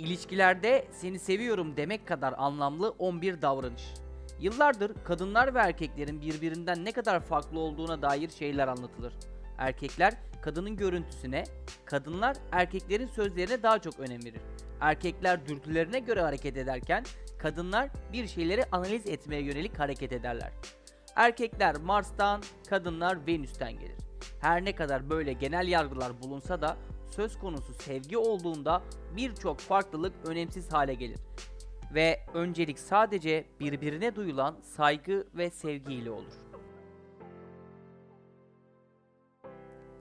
İlişkilerde seni seviyorum demek kadar anlamlı 11 davranış. Yıllardır kadınlar ve erkeklerin birbirinden ne kadar farklı olduğuna dair şeyler anlatılır. Erkekler kadının görüntüsüne, kadınlar erkeklerin sözlerine daha çok önem verir. Erkekler dürtülerine göre hareket ederken kadınlar bir şeyleri analiz etmeye yönelik hareket ederler. Erkekler Mars'tan, kadınlar Venüs'ten gelir. Her ne kadar böyle genel yargılar bulunsa da söz konusu sevgi olduğunda birçok farklılık önemsiz hale gelir. Ve öncelik sadece birbirine duyulan saygı ve sevgi ile olur.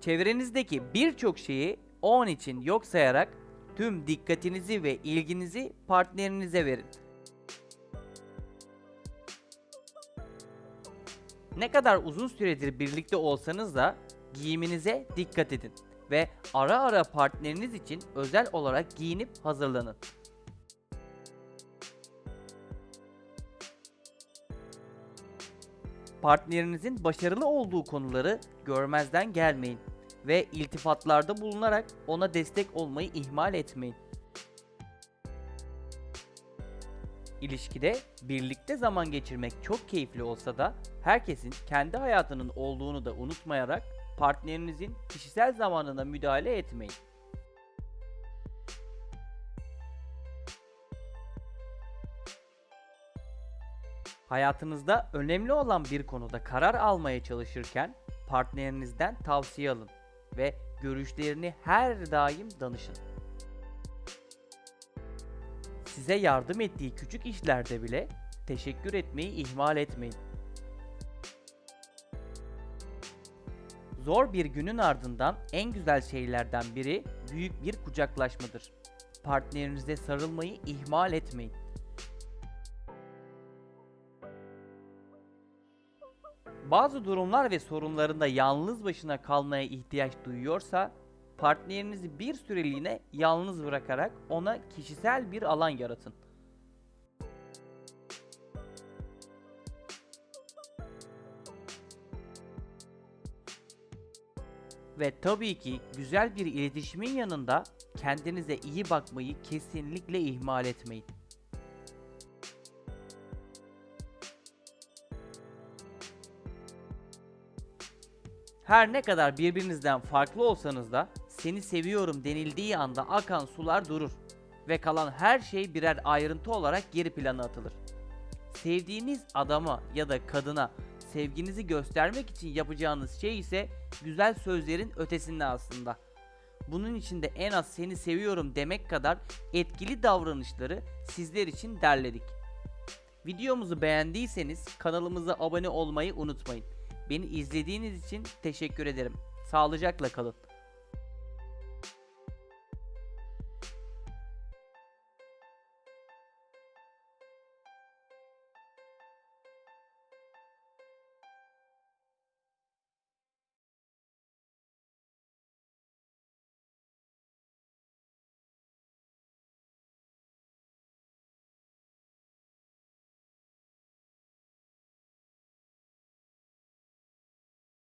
Çevrenizdeki birçok şeyi o için yok sayarak tüm dikkatinizi ve ilginizi partnerinize verin. Ne kadar uzun süredir birlikte olsanız da giyiminize dikkat edin ve ara ara partneriniz için özel olarak giyinip hazırlanın. Partnerinizin başarılı olduğu konuları görmezden gelmeyin ve iltifatlarda bulunarak ona destek olmayı ihmal etmeyin. İlişkide birlikte zaman geçirmek çok keyifli olsa da herkesin kendi hayatının olduğunu da unutmayarak partnerinizin kişisel zamanına müdahale etmeyin. Hayatınızda önemli olan bir konuda karar almaya çalışırken partnerinizden tavsiye alın ve görüşlerini her daim danışın. Size yardım ettiği küçük işlerde bile teşekkür etmeyi ihmal etmeyin. Zor bir günün ardından en güzel şeylerden biri büyük bir kucaklaşmadır. Partnerinize sarılmayı ihmal etmeyin. Bazı durumlar ve sorunlarında yalnız başına kalmaya ihtiyaç duyuyorsa, partnerinizi bir süreliğine yalnız bırakarak ona kişisel bir alan yaratın. Ve tabii ki güzel bir iletişimin yanında kendinize iyi bakmayı kesinlikle ihmal etmeyin. Her ne kadar birbirinizden farklı olsanız da seni seviyorum denildiği anda akan sular durur ve kalan her şey birer ayrıntı olarak geri plana atılır. Sevdiğiniz adama ya da kadına sevginizi göstermek için yapacağınız şey ise güzel sözlerin ötesinde aslında. Bunun için de en az seni seviyorum demek kadar etkili davranışları sizler için derledik. Videomuzu beğendiyseniz kanalımıza abone olmayı unutmayın. Beni izlediğiniz için teşekkür ederim. Sağlıcakla kalın.